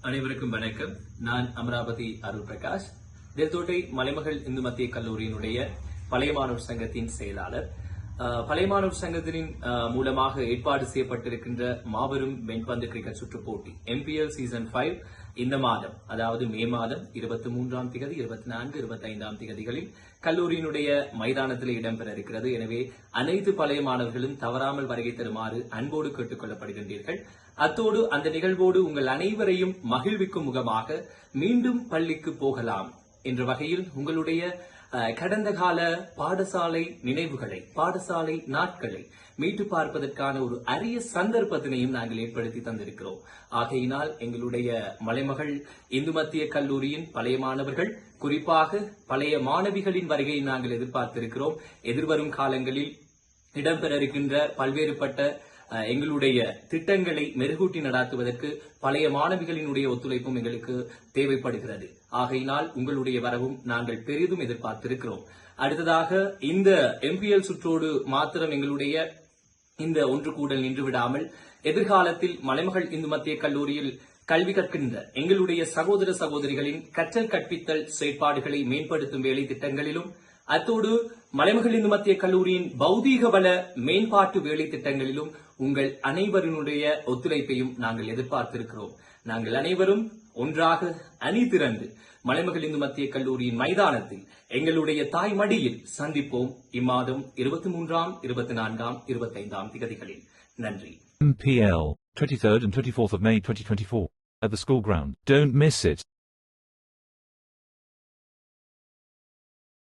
அனைவருக்கும் வணக்கம். நான் அமராவதி அருள் பிரகாஷ் தெல்தோட்டை மலைமகள் இந்து மத்திய கல்லூரியினுடைய பழைய மாணவர் சங்கத்தின் செயலாளர் பழைய மாணவர் சங்கத்தின் மூலமாக ஏற்பாடு செய்யப்பட்டிருக்கின்ற மாபெரும் வெண்பந்து கிரிக்கெட் சுற்று போட்டி எம்பிஎல் சீசன் ஃபைவ் இந்த மாதம் அதாவது மே மாதம் இருபத்தி மூன்றாம் திகதி இருபத்தி நான்கு இருபத்தி ஐந்தாம் திகதிகளில் கல்லூரியினுடைய மைதானத்தில் இடம்பெற இருக்கிறது எனவே அனைத்து பழைய மாணவர்களும் தவறாமல் வருகை தருமாறு அன்போடு கேட்டுக் கொள்ளப்படுகின்றீர்கள். அத்தோடு அந்த நிகழ்வோடு உங்கள் அனைவரையும் மகிழ்விக்கும் முகமாக மீண்டும் பள்ளிக்கு போகலாம் என்ற வகையில் உங்களுடைய கடந்த கால பாடசாலை நினைவுகளை பாடசாலை நாட்களை மீட்டு பார்ப்பதற்கான ஒரு அரிய சந்தர்ப்பத்தினையும் நாங்கள் ஏற்படுத்தி தந்திருக்கிறோம். ஆகையினால் எங்களுடைய மலைமகள் இந்து மத்திய கல்லூரியின் பழைய மாணவர்கள் குறிப்பாக பழைய மாணவிகளின் வருகையை நாங்கள் எதிர்பார்த்திருக்கிறோம். எதிர்வரும் காலங்களில் இடம்பெற இருக்கின்ற பல்வேறுபட்ட எங்களுடைய திட்டங்களை மெருகூட்டி நடாத்துவதற்கு பழைய மாணவிகளினுடைய ஒத்துழைப்பும் எங்களுக்கு தேவைப்படுகிறது. ஆகையினால் உங்களுடைய வரவும் நாங்கள் பெரிதும் எதிர்பார்த்திருக்கிறோம். அடுத்ததாக இந்த எம்பிஎல் சுற்றோடு மாத்திரம் எங்களுடைய இந்த ஒன்று கூடல் நின்று விடாமல் எதிர்காலத்தில் மலைமகள் இந்து மத்திய கல்லூரியில் கல்வி கற்கின்ற எங்களுடைய சகோதர சகோதரிகளின் கற்றல் கற்பித்தல் செயற்பாடுகளை மேம்படுத்தும் வேலை திட்டங்களிலும் அத்தோடு மலைமகள் இந்து மத்திய கல்லூரியின் பௌதீக வள மேம்பாட்டு வேலை திட்டங்களிலும் உங்கள் அனைவரினுடைய ஒத்துழைப்பையும் நாங்கள் எதிர்பார்த்திருக்கிறோம். நாங்கள் அனைவரும் ஒன்றாக அணி திரண்டு மலைமகள் இந்து மத்திய கல்லூரியின் மைதானத்தில் எங்களுடைய தாய் மடியில் சந்திப்போம். இம்மாதம் இருபத்தி மூன்றாம் இருபத்தி நான்காம் இருபத்தி ஐந்தாம் திகதிகளில். நன்றி. MPL, 23rd and 24th of May 2024, at the school ground. Don't miss it.